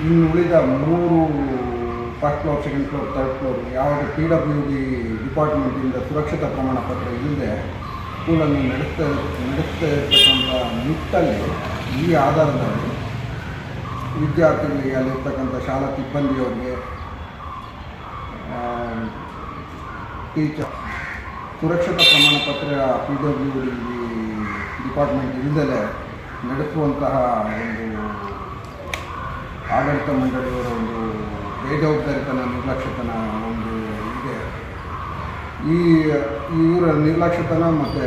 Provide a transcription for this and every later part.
ಇನ್ನು ಉಳಿದ ಮೂರು first floor second floor third floor ಯಾವುದು ಪಿ ಡಬ್ಲ್ಯೂ ಡಿ ಡಿಪಾರ್ಟ್ಮೆಂಟಿಂದ ಸುರಕ್ಷತಾ ಪ್ರಮಾಣ ಪತ್ರ ಇಲ್ಲದೆ ಸ್ಕೂಲನ್ನು ನಡೆಸ್ತಾ ನಡೆಸ್ತಾ ಇರ್ತಕ್ಕಂಥ ನಿಟ್ಟಲ್ಲಿ ಈ ಆಧಾರದಲ್ಲಿ ವಿದ್ಯಾರ್ಥಿಗಳಿಗೆ ಅಲ್ಲಿರ್ತಕ್ಕಂಥ ಶಾಲಾ ಸಿಬ್ಬಂದಿಯವ್ರಿಗೆ ಟೀಚರ್ ಸುರಕ್ಷತಾ ಪ್ರಮಾಣ ಪತ್ರ ಪಿ ಡಬ್ಲ್ಯೂ ಡಿ ಡಿಪಾರ್ಟ್ಮೆಂಟ್ ಇಲ್ಲದಲೇ ನಡೆಸುವಂತಹ ಒಂದು ಆಡಳಿತ ಮಂಡಳಿಯವರ ಒಂದು ಬೇಜವಾಬ್ದಾರಿತನ, ನಿರ್ಲಕ್ಷ್ಯತನ ಒಂದು ಇದೆ. ಈ ಇವರ ನಿರ್ಲಕ್ಷ್ಯತನ ಮತ್ತು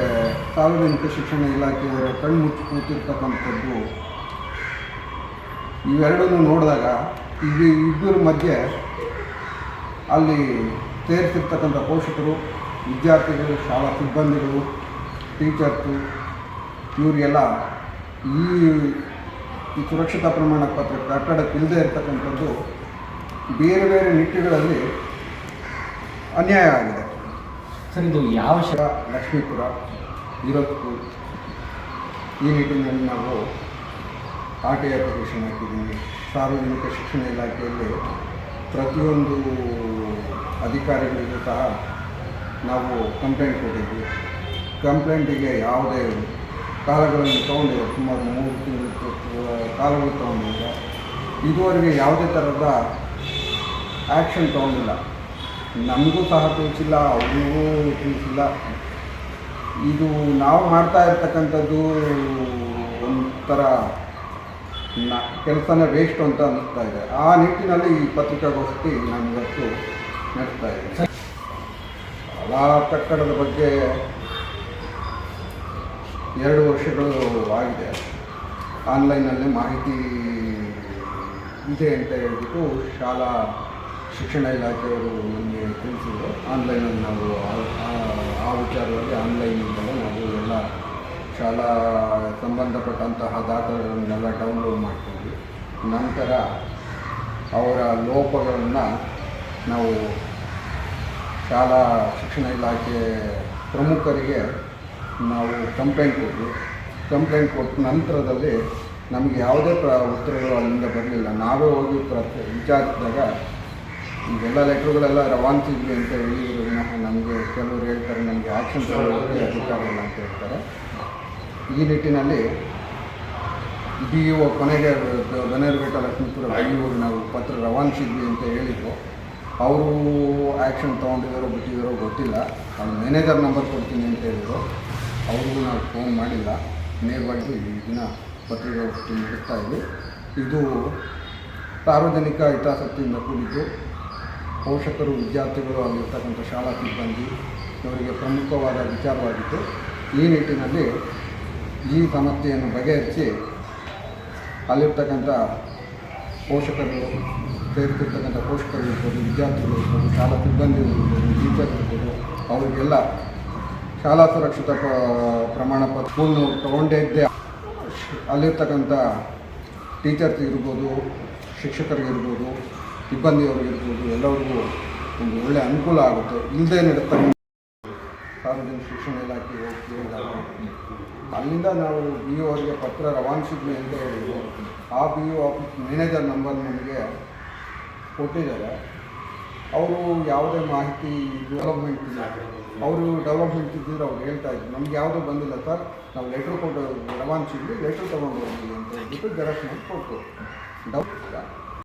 ಸಾರ್ವಜನಿಕ ಶಿಕ್ಷಣ ಇಲಾಖೆಯವರ ಕಣ್ಮುಚ್ಚಿ ಕೂತಿರ್ತಕ್ಕಂಥದ್ದು, ಇವೆರಡನ್ನು ನೋಡಿದಾಗ ಇದು ಇಬ್ಬರ ಮಧ್ಯೆ ಅಲ್ಲಿ ಸೇರಿಸಿರ್ತಕ್ಕಂಥ ಪೋಷಕರು, ವಿದ್ಯಾರ್ಥಿಗಳು, ಶಾಲಾ ಸಿಬ್ಬಂದಿಗಳು, ಟೀಚರ್ಸು, ಇವರಿಗೆಲ್ಲ ಈ ಈ ಸುರಕ್ಷತಾ ಪ್ರಮಾಣ ಪತ್ರ ಕಟ್ಟಡಕ್ಕೆ ಇಲ್ಲದೆ ಇರತಕ್ಕಂಥದ್ದು ಬೇರೆ ಬೇರೆ ನಿಟ್ಟುಗಳಲ್ಲಿ ಅನ್ಯಾಯ ಆಗಿದೆ. ಸರ್ ಇದು ಯಾವ ಶರ ಲಕ್ಷ್ಮೀಪುರ ಇರೋದಕ್ಕೂ ಈ ನಿಟ್ಟಿನಲ್ಲಿ ನಾವು ಆರ್ ಟಿ ಅಪ್ಲಿಕೇಶನ್ ಹಾಕಿದ್ದೀನಿ ಸಾರ್ವಜನಿಕ ಶಿಕ್ಷಣ ಇಲಾಖೆಯಲ್ಲಿ ಪ್ರತಿಯೊಂದು ಅಧಿಕಾರಿಗಳಿಗೂ ಸಹ ನಾವು ಕಂಪ್ಲೇಂಟ್ ಕೊಟ್ಟಿದ್ವಿ. ಕಂಪ್ಲೇಂಟಿಗೆ ಯಾವುದೇ ಕಾಲಗಳನ್ನು ತಗೊಂಡಿರೋ ಸುಮಾರು ಮೂರು ತಿಂಗಳು ಕಾಲಗಳು ತೊಗೊಂಡಿಲ್ಲ ಇದುವರೆಗೆ ಯಾವುದೇ ಥರದ ಆ್ಯಕ್ಷನ್ ತೊಗೊಂಡಿಲ್ಲ. ನಮಗೂ ಸಹ ತಿಳಿಸಿಲ್ಲ ಅವ್ರಿಗೂ ತಿಳಿಸಿಲ್ಲ. ಇದು ನಾವು ಮಾಡ್ತಾ ಇರ್ತಕ್ಕಂಥದ್ದು ಒಂಥರ ನ ಕೆಲಸನೇ ವೇಸ್ಟ್ ಅಂತ ಅನ್ನಿಸ್ತಾ ಇದೆ. ಆ ನಿಟ್ಟಿನಲ್ಲಿ ಈ ಪತ್ರಿಕಾಗೋಷ್ಠಿ ನಾನು ಇವತ್ತು ನಡೆಸ್ತಾ ಇದ್ದೀನಿ ಕಲಾ ಕಟ್ಟಡದ ಬಗ್ಗೆ ಎರಡು ವರ್ಷಗಳು ಆಗಿದೆ. ಆನ್ಲೈನಲ್ಲಿ ಮಾಹಿತಿ ಇದೆ ಅಂತ ಹೇಳ್ಬಿಟ್ಟು ಶಾಲಾ ಶಿಕ್ಷಣ ಇಲಾಖೆಯವರು ನಮಗೆ ತಿಳಿಸಿದ್ರು. ಆನ್ಲೈನಲ್ಲಿ ನಾವು ಆ- ವಿಚಾರದಲ್ಲಿ ಆನ್ಲೈನಿಂದಲೇ ನಾವು ಎಲ್ಲ ಶಾಲಾ ಸಂಬಂಧಪಟ್ಟಂತಹ ದಾಖಲೆಗಳನ್ನೆಲ್ಲ ಡೌನ್ಲೋಡ್ ಮಾಡ್ತೀವಿ. ನಂತರ ಅವರ ಲೋಪಗಳನ್ನು ನಾವು ಶಾಲಾ ಶಿಕ್ಷಣ ಇಲಾಖೆ ಪ್ರಮುಖರಿಗೆ ನಾವು ಕಂಪ್ಲೇಂಟ್ ಕೊಟ್ಟರು ಕಂಪ್ಲೇಂಟ್ ಕೊಟ್ಟ ನಂತರದಲ್ಲಿ ನಮಗೆ ಯಾವುದೇ ಪ್ರ ಉತ್ತರಗಳು ಅಲ್ಲಿಂದ ಬರಲಿಲ್ಲ. ನಾವೇ ಹೋಗಿ ಪ್ರತಿ ವಿಚಾರಿಸಿದಾಗ, ಈಗೆಲ್ಲ ಲೆಟ್ರುಗಳೆಲ್ಲ ರವಾನಿಸಿದ್ವಿ ಅಂತ ಹೇಳಿದ್ರು ನಮಗೆ ಕೆಲವರು ಹೇಳ್ತಾರೆ, ನಮಗೆ ಆಕ್ಷನ್ ತಗೊಳ್ಳೋಕ್ಕೆ ಅಧಿಕಾರ ಅಂತ ಹೇಳ್ತಾರೆ. ಈ ನಿಟ್ಟಿನಲ್ಲಿ ಇ ಒ ಕೊನೆಗೆ ಬನೇರುಘಟ್ಟ ಲಕ್ಷ್ಮೀಪುರ ಬೆಂಗಳೂರು ನಾವು ಪತ್ರ ರವಾನಿಸಿದ್ವಿ ಅಂತ ಹೇಳಿದ್ರು. ಅವರು ಆ್ಯಕ್ಷನ್ ತೊಗೊಂಡಿದ್ದಾರೋ ಬಿಟ್ಟಿದ್ದಾರೋ ಗೊತ್ತಿಲ್ಲ. ಅವ್ರು ಮ್ಯಾನೇಜರ್ ನಂಬರ್ ಕೊಡ್ತೀನಿ ಅಂತ ಹೇಳಿದ್ರು. ಅವ್ರಿಗೂ ನಾವು ಫೋನ್ ಮಾಡಿಲ್ಲ. ನೇರವಾಗಿ ದಿನ ಪತ್ರಿಕಾಗೋಷ್ಠಿ ನಡೆಸ್ತಾ ಇದ್ವಿ. ಇದು ಸಾರ್ವಜನಿಕ ಹಿತಾಸಕ್ತಿಯಿಂದ ಕೂಡಿದ್ದು. ಪೋಷಕರು, ವಿದ್ಯಾರ್ಥಿಗಳು ಅಲ್ಲಿರ್ತಕ್ಕಂಥ ಶಾಲಾ ಸಿಬ್ಬಂದಿ ಇವರಿಗೆ ಪ್ರಮುಖವಾದ ವಿಚಾರವಾಗಿತ್ತು. ಈ ನಿಟ್ಟಿನಲ್ಲಿ ಈ ಸಮಸ್ಯೆಯನ್ನು ಬಗೆಹರಿಸಿ ಅಲ್ಲಿರ್ತಕ್ಕಂಥ ಪೋಷಕರು ಸೇರ್ತಿರ್ತಕ್ಕಂಥ ಪೋಷಕರು ಇರ್ಬೋದು, ವಿದ್ಯಾರ್ಥಿಗಳು ಇರ್ಬೋದು, ಶಾಲಾ ಸಿಬ್ಬಂದಿಗಳು ಇರ್ಬೋದು ಟೀಚರ್ಸ್ ಇರ್ಬೋದು, ಅವರಿಗೆಲ್ಲ ಶಾಲಾ ಸುರಕ್ಷಿತ ಪ್ರಮಾಣ ಪತ್ರ ಸ್ಕೂಲ್ನು ತೊಗೊಂಡೇ ಇದ್ದೆ ಅಲ್ಲಿರ್ತಕ್ಕಂಥ ಟೀಚರ್ಸ್ ಇರ್ಬೋದು ಶಿಕ್ಷಕರಿಗಿರ್ಬೋದು ಸಿಬ್ಬಂದಿಯವರಿಗಿರ್ಬೋದು, ಎಲ್ಲರಿಗೂ ಒಂದು ಒಳ್ಳೆಯ ಅನುಕೂಲ ಆಗುತ್ತೆ. ಇಲ್ಲದೆ ನಡೆಸ್ತಕ್ಕಂಥ ಸಾರ್ವಜನಿಕ ಶಿಕ್ಷಣ ಇಲಾಖೆ ಅಲ್ಲಿಂದ ನಾವು ಬಿ ಒ ಅವರಿಗೆ ಪತ್ರ ಅಂತ ಹೇಳಿದ್ರು ಆ B O office manager number ನಮಗೆ ಕೊಟ್ಟಿದ್ದಾರೆ. ಅವರು ಯಾವುದೇ ಮಾಹಿತಿ ಡೆವಲಪ್ಮೆಂಟ್ ಅವರು ಡೆವಲಪ್ಮೆಂಟ್ ಇದ್ದಿದ್ರೆ ಅವ್ರು ಹೇಳ್ತಾ ಇದ್ರು. ನಮ್ಗೆ ಯಾವುದೂ ಬಂದಿಲ್ಲ ಸರ್. ನಾವು ಲೆಟ್ರ್ ಕೊಟ್ಟು ರವಾನಿಸಿದ್ವಿ ಲೆಟ್ರ್ ತೊಗೊಂಡು ಹೋಗಿ ಅಂತ ಹೇಳ್ಬಿಟ್ಟು ಜೆರಾಕ್ಸ್ ಮಾಡಿ ಕೊಟ್ಟು ಡೌಟ್